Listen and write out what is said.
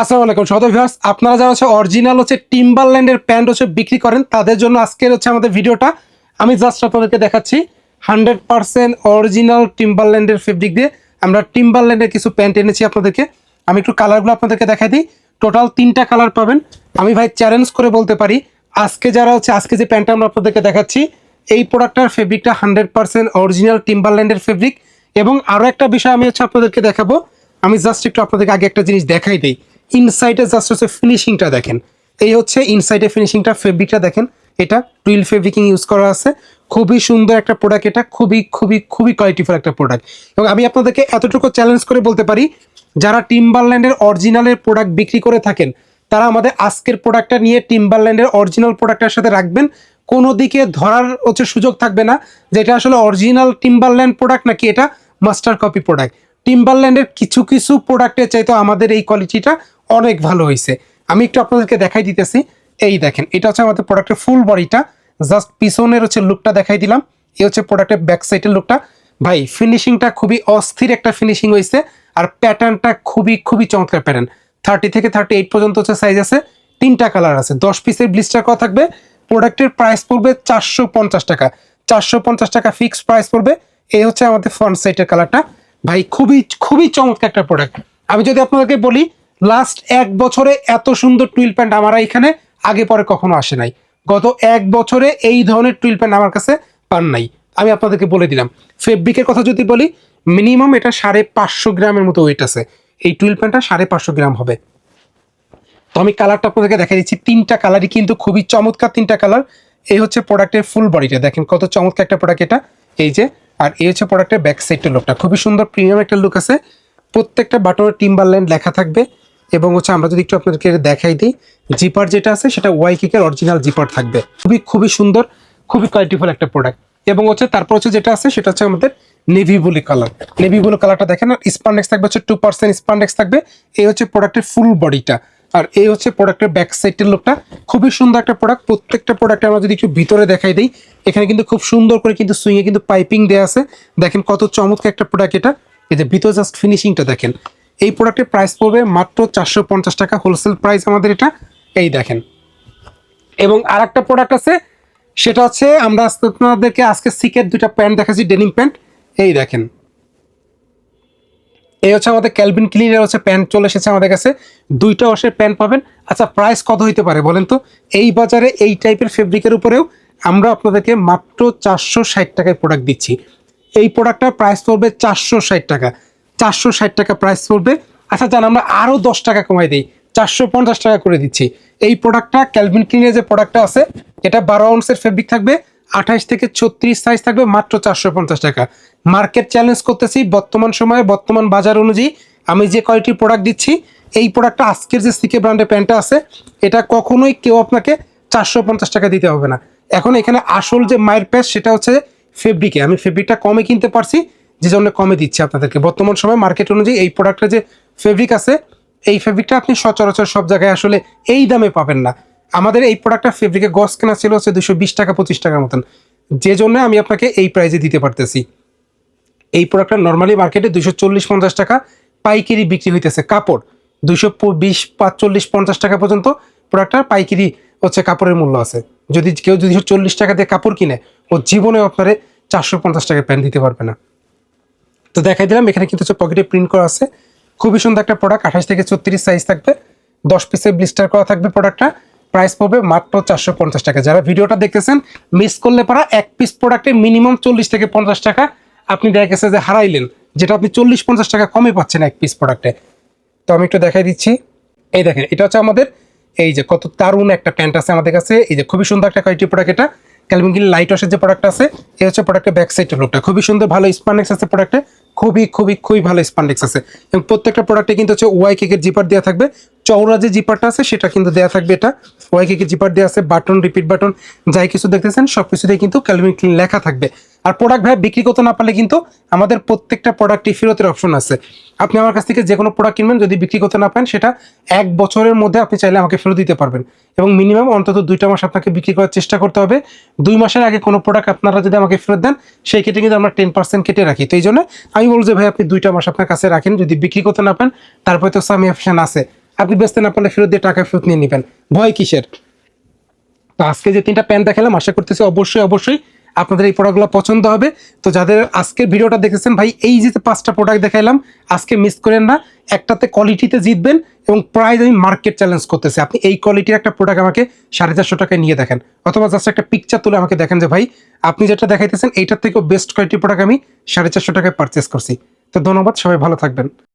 আসসালামু আলাইকুম সদর ভিউয়ার্স। আপনারা যারা হচ্ছে অরিজিনাল হচ্ছে টিম্বারল্যান্ডের প্যান্ট হচ্ছে বিক্রি করেন, তাদের জন্য আজকের হচ্ছে আমাদের ভিডিওটা। আমি জাস্ট আপনাদেরকে দেখাচ্ছি হান্ড্রেড পার্সেন্ট অরিজিনাল টিম্বারল্যান্ডের ফেব্রিক দিয়ে আমরা টিম্বারল্যান্ডের কিছু প্যান্ট এনেছি আপনাদেরকে। আমি একটু কালারগুলো আপনাদেরকে দেখাই দিই। টোটাল তিনটা কালার পাবেন। আমি ভাই চ্যালেঞ্জ করে বলতে পারি, আজকে যারা হচ্ছে, আজকে যে প্যান্টটা আমরা আপনাদেরকে দেখাচ্ছি, এই প্রোডাক্টটার ফেব্রিকটা হান্ড্রেড পার্সেন্ট অরিজিনাল টিম্বারল্যান্ডের ফেব্রিক এবং আরও একটা বিষয় আমি হচ্ছে আপনাদেরকে দেখাবো। আমি জাস্ট একটু আপনাদেরকে আগে একটা জিনিস দেখাই দিই। ইনসাইডে জাস্ট হচ্ছে ফিনিশিংটা দেখেন। এই হচ্ছে ইনসাইডে ফিনিশিংটা ফেব্রিকটা দেখেন। এটা টুইল ফেব্রিকিং ইউজ করা আছে। খুবই সুন্দর একটা প্রোডাক্ট এটা, খুবই খুবই খুবই কোয়ালিটিফুল একটা প্রোডাক্ট এবং আমি আপনাদেরকে এতটুকু চ্যালেঞ্জ করে বলতে পারি, যারা টিম্বারল্যান্ডের অরিজিনালের প্রোডাক্ট বিক্রি করে থাকেন, তারা আমাদের আজকের প্রোডাক্টটা নিয়ে টিম্বারল্যান্ডের অরিজিনাল প্রোডাক্টের সাথে রাখবেন। কোনো দিকে ধরার হচ্ছে সুযোগ থাকবে না যে এটা আসলে অরিজিনাল টিম্বারল্যান্ড প্রোডাক্ট নাকি এটা মাস্টার কপি প্রোডাক্ট টিম্বারল্যান্ডের কিছু কিছু প্রোডাক্টের চাইতে আমাদের এই কোয়ালিটিটা অনেক ভালো হয়েছে আমি একটু আপনাদেরকে দেখাই দিতেছি। এই দেখেন, এটা হচ্ছে আমাদের প্রোডাক্টের ফুল বডিটা জাস্ট পিছনের হচ্ছে লুকটা দেখাই দিলাম। এই হচ্ছে প্রোডাক্টের ব্যাক সাইডের লুকটা ভাই ফিনিশিংটা খুবই অস্থির একটা ফিনিশিং হয়েছে আর প্যাটার্নটা খুবই খুবই চমৎকার প্যাটার্ন থার্টি থেকে থার্টি এইট পর্যন্ত হচ্ছে সাইজ আছে। তিনটা কালার আছে। দশ পিসের ব্লিস্টার করা থাকবে। প্রোডাক্টের প্রাইস পড়বে চারশো পঞ্চাশ টাকা। চারশো পঞ্চাশ টাকা ফিক্সড প্রাইস পড়বে। এই হচ্ছে আমাদের ফ্রন্ট সাইডের কালারটা ভাই, খুবই খুবই চমৎকার একটা প্রোডাক্ট আমি যদি আপনাদেরকে বলি লাস্ট এক বছরে এত সুন্দর টুইল প্যান্ট আমার এখানে আগে পরে কখনো আসে নাই। গত এক বছরে এই ধরনের টুইল প্যান্ট আমার কাছে পান নাই। আমি আপনাদেরকে বলে দিলাম। ফেব্রিকের কথা যদি বলি মিনিমাম এটা সাড়ে পাঁচশো গ্রামের মতো ওয়েট আছে। এই টুইল প্যান্টটা সাড়ে পাঁচশো গ্রাম হবে। তো আমি কালারটা আপনাদেরকে দেখা দিচ্ছি। তিনটা কালারই কিন্তু খুবই চমৎকার তিনটা কালার। এই হচ্ছে প্রোডাক্টের ফুল বডিটা দেখেন কত চমৎকার একটা প্রোডাক্ট এটা। এই যে, আর এই হচ্ছে প্রোডাক্টের ব্যাক সাইডের লুকটা খুবই সুন্দর প্রিমিয়াম একটা লুক আছে। প্রত্যেকটা বাটনের টিম্বারল্যান্ড লেখা থাকবে। এবং হচ্ছে আমরা যদি একটু আপনাদেরকে দেখাই দিই জিপার যেটা আছে সেটা ওয়াই কিকের অরিজিনাল জিপার থাকবে। খুবই খুবই সুন্দর, খুবই কোয়ালিটিফুল একটা প্রোডাক্ট এবং হচ্ছে তারপর হচ্ছে যেটা আছে সেটা হচ্ছে আমাদের navy blue colour navy blue কালারটা দেখেন, আর স্পান্ডেক্স থাকবে হচ্ছে টু পার্সেন্ট স্পান্ডেক্স থাকবে। এই হচ্ছে প্রোডাক্টের ফুল বডিটা আর এই হচ্ছে প্রোডাক্টের ব্যাক সাইডের লুকটা খুবই সুন্দর একটা প্রোডাক্ট প্রত্যেকটা প্রোডাক্টে আমরা যদি একটু ভিতরে দেখাই দিই, এখানে কিন্তু খুব সুন্দর করে কিন্তু সুইংয়ে কিন্তু পাইপিং দেওয়া আছে। দেখেন কত চমৎকার একটা প্রোডাক্ট এটা। এই যে ভিতরে জাস্ট ফিনিশিংটা দেখেন। এই প্রোডাক্টের প্রাইস পড়বে মাত্র চারশো পঞ্চাশ টাকা হোলসেল প্রাইস আমাদের এটা। এই দেখেন। এবং আর একটা প্রোডাক্ট আছে, সেটা হচ্ছে আমরা আপনাদেরকে আজকে সিকের দুইটা প্যান্ট দেখাচ্ছি ডেনিম প্যান্ট এই দেখেন। এই হচ্ছে আমাদের ক্যালভিন ক্লিনের হচ্ছে প্যান্ট চলে এসেছে আমাদের কাছে। দুইটা অসের প্যান্ট পাবেন। আচ্ছা প্রাইস কত হইতে পারে বলেন তো? এই বাজারে এই টাইপের ফেব্রিকের উপরেও আমরা আপনাদেরকে মাত্র চারশো ষাট টাকায় প্রোডাক্ট দিচ্ছি। এই প্রোডাক্টটার প্রাইস পড়বে চারশো ষাট টাকা। চারশো ষাট টাকা প্রাইস পড়বে। আচ্ছা জান, আমরা আরও দশ টাকা কমাই দিই। চারশো পঞ্চাশ টাকা করে দিচ্ছি। এই প্রোডাক্টটা ক্যালভিন ক্লিনের যে প্রোডাক্টটা আছে, এটা বারো আউন্সের ফেব্রিক থাকবে, আঠাইশ থেকে ছত্রিশ সাইজ থাকবে, মাত্র চারশো পঞ্চাশ টাকা। মার্কেট চ্যালেঞ্জ করতেছি বর্তমান সময়ে, বর্তমান বাজার অনুযায়ী। আমি যে কয়টি প্রোডাক্ট দিচ্ছি, এই প্রোডাক্টটা আজকের যে সিকে ব্র্যান্ডের প্যান্টটা আছে, এটা কখনোই কেউ আপনাকে চারশো পঞ্চাশ টাকা দিতে হবে না। এখন এখানে আসল যে মায়ের প্যাচ সেটা হচ্ছে ফেব্রিকে আমি ফেব্রিকটা কমে কিনতে পারছি যে জন্য কমে দিচ্ছে আপনাদেরকে। বর্তমান সময় মার্কেট অনুযায়ী এই প্রোডাক্টটা যে ফেব্রিক আছে, এই ফেব্রিকটা আপনি সচরাচর সব জায়গায় আসলে এই দামে পাবেন না। আমাদের এই প্রোডাক্টটা ফেব্রিকের গস কেনা ছিল হচ্ছে দুশো বিশ টাকা, পঁচিশ টাকার মতন। যে জন্য আমি আপনাকে এই প্রাইজে দিতে পারতেছি। এই প্রোডাক্টটা নর্মালি মার্কেটে দুশো চল্লিশ পঞ্চাশ টাকা, পাইকারি বিক্রি হইতেছে কাপড়। দুশো বিশ, পাঁচচল্লিশ, পঞ্চাশ টাকা পর্যন্ত প্রোডাক্টটা পাইকারি হচ্ছে কাপড়ের মূল্য আছে। যদি কেউ দুশো চল্লিশ টাকা দিয়ে কাপড় কিনে, ও জীবনে আপনারে চারশো পঞ্চাশ টাকা প্যান্ট দিতে পারবে না। তো দেখাই দিলাম, এখানে কিন্তু হচ্ছে পকেটে প্রিন্ট করা আছে। খুবই সুন্দর একটা প্রোডাক্ট আঠাশ থেকে ছত্রিশ সাইজ থাকবে। দশ পিসের ব্লিস্টার করা থাকবে প্রোডাক্টটা প্রাইস পড়বে মাত্র চারশো পঞ্চাশ টাকা। যারা ভিডিওটা দেখতেছেন মিস করলে পারা এক পিস প্রোডাক্টে মিনিমাম চল্লিশ থেকে পঞ্চাশ টাকা। আপনি দেখা গেছে যে হারাইলেন, যেটা আপনি চল্লিশ পঞ্চাশ টাকা কমে পাচ্ছেন এক পিস প্রোডাক্টে তো আমি একটু দেখাই দিচ্ছি। এই দেখেন, এটা হচ্ছে আমাদের এই যে কত দারুণ একটা প্যান্ট আছে আমাদের কাছে। এই যে খুবই সুন্দর একটা কোয়ালিটি প্রোডাক্ট এটা। ক্যালভিন গিল লাইট ওয়াশের যে প্রোডাক্ট আছে, এই হচ্ছে প্রোডাক্টের ব্যাক সাইডের লোকটা খুবই সুন্দর ভালো স্পান্ডেক্স আছে প্রোডাক্টে খুবই খুবই খুবই ভালো স্পান্ডেক্স আছে। এবং প্রত্যেকটা প্রোডাক্টে কিন্তু হচ্ছে ওয়াই কেকের জিপার দেওয়া থাকবে। চৌড়া যে জিপারটা আছে, সেটা কিন্তু দেওয়া থাকবে এটা। ওয়াই কেকের জিপার দেওয়া আছে বাটন রিপিট বাটন যাই কিছু দেখতেছেন সব কিছুতেই কিন্তু ক্যালভিন ক্লিন লেখা থাকবে। আর প্রোডাক্ট ভাই বিক্রি করতে না পারলে কিন্তু আমাদের প্রত্যেকটা প্রোডাক্টই ফেরতের অপশন আছে। আপনি আমার কাছ থেকে যে কোনো প্রোডাক্ট কিনবেন, যদি বিক্রি করতে না পারেন, সেটা এক বছরের মধ্যে আপনি চাইলে আমাকে ফেরত দিতে পারবেন। এবং মিনিমাম অন্তত দুইটা মাস আপনাকে বিক্রি করার চেষ্টা করতে হবে। দুই মাসের আগে কোনো প্রোডাক্ট আপনারা যদি আমাকে ফেরত দেন, সেই ক্ষেত্রে কিন্তু আমরা টেন পার্সেন্ট কেটে রাখি। তো এই জন্য আমি বলব যে ভাই, আপনি দুইটা মাস আপনার কাছে রাখেন। যদি বিক্রি করতে না পারেন, তারপরে তো সামি অপশন আছে। আপনি বেচতে না পারলে ফেরত দিয়ে টাকা ফেরত নিয়ে নেবেন। ভয় কিসের? তো আজকে যে তিনটা প্যান্ট দেখালাম, আশা করতেছি অবশ্যই অবশ্যই আপনাদের এই প্রোডাক্টগুলো পছন্দ হবে। তো যাদের আজকের ভিডিওটা দেখেছেন, ভাই, এই যে পাঁচটা প্রোডাক্ট দেখাইলাম, আজকে মিস করেন না। একটাতে কোয়ালিটিতে জিতবেন এবং প্রাইস আমি মার্কেট চ্যালেঞ্জ করতেছি। আপনি এই কোয়ালিটির একটা প্রোডাক্ট আমাকে সাড়ে চারশো টাকায় নিয়ে দেখেন। অথবা জাস্ট একটা পিকচার তুলে আমাকে দেখেন যে, ভাই, আপনি যেটা দেখাইতেছেন, এইটার থেকেও বেস্ট কোয়ালিটির প্রোডাক্ট আমি সাড়ে চারশো টাকায় পারচেস করছি। তো ধন্যবাদ, সবাই ভালো থাকবেন।